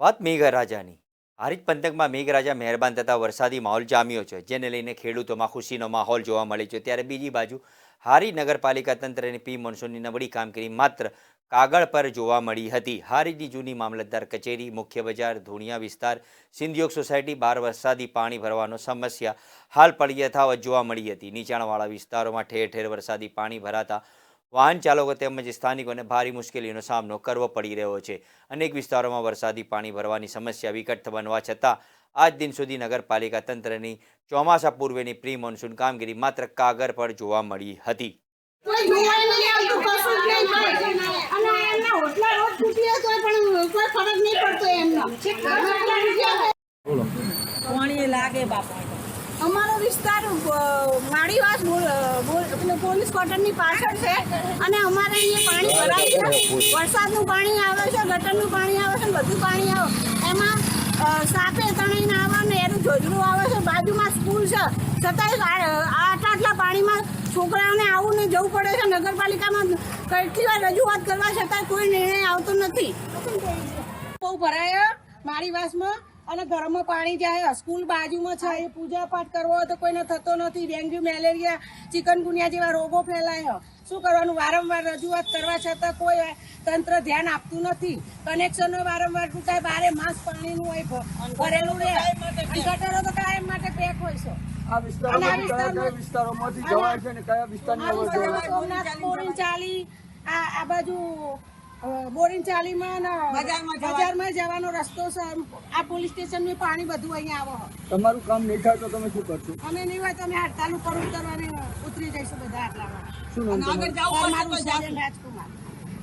વાત મેઘરાજાની. હારીજ પંથકમાં મેઘરાજા મહેરબાન થતાં વરસાદી માહોલ જામ્યો છે, જેને લઈને ખેડૂતોમાં ખુશીનો માહોલ જોવા મળે છે. ત્યારે બીજી બાજુ હારી નગરપાલિકા તંત્રની પી મોન્સૂનની નબળી કામગીરી માત્ર કાગળ પર જોવા મળી હતી. હારીની જૂની મામલતદાર કચેરી, મુખ્ય બજાર, ધોણિયા વિસ્તાર, સિંધયોગ સોસાયટી, બાર વરસાદી પાણી ભરવાનો સમસ્યા હાલ પડી યથાવત જોવા મળી હતી. નીચાણવાળા વિસ્તારોમાં ઠેર ઠેર વરસાદી પાણી ભરાતા વાહન ચાલકો તેમજ સ્થાનિકોને ભારે મુશ્કેલીનો સામનો કરવો પડી રહ્યો છે. અનેક વિસ્તારોમાં વરસાદી પાણી ભરવાની સમસ્યા વિકટ બનવા છતાં આજ દિન સુધી નગરપાલિકા તંત્રની ચોમાસા પૂર્વેની પ્રી મોન્સૂન કામગીરી માત્ર કાગળ પર જોવા મળી હતી. પાણી લાગે બાપા. અમારો વિસ્તાર માળીવાસ પોલીસ ક્વાર્ટરની પાછળ છે. અને અમારે અહીંયા પાણી ભરાય છે. વરસાદનું પાણી આવે છે ગટરનું પાણી આવે છે બધું પાણી આવે. એમાં સાપે તણાઈને આવે ને એનું જોજડું આવે છે બાજુમાં સ્કૂલ છે. છતાંય આટલા આટલા પાણીમાં છોકરાઓને આવું ને જવું પડે છે. નગરપાલિકામાં કેટલી વાર રજૂઆત કરવા છતાં કોઈ નિર્ણય આવતો નથી. બહુ ભરાય મારી વાસમાં. અને ઘરમાં પાણી જાય સ્કૂલ બાજુમાં છે એ પૂજા પાઠ કરવો તો કોઈને થતો નથી. ડેન્ગ્યુ મેલેરિયા ચિકનગુનિયા જેવા રોગો ફેલાય. શું કરવાનું? વારંવાર રજૂઆત કરવા છતાં કોઈ તંત્ર ધ્યાન આપતું નથી. કનેક્શનો વારંવાર તૂટાય બારે માસ પાણીનું હોય ભરેલું રહે. ગટરો તો કાયમ માટે પેક હોય છે. આ કયા વિસ્તારોમાંથી જવાય છે કયા વિસ્તારની ચાલી બાજુ બોરિંગ ચાલીમાં ને બજારમાં જવાનો રસ્તો છે. આ પોલીસ સ્ટેશનનું પાણી બધું અહીંયા આવે. તમારું કામ નહીં થાય તો તમે શું કરશો? અમે નહીં હોય તો અમે હડતાલ ઉપર ઉતરવાની ઉતરી જઈશું બધા આટલામાં. રાજકુમાર.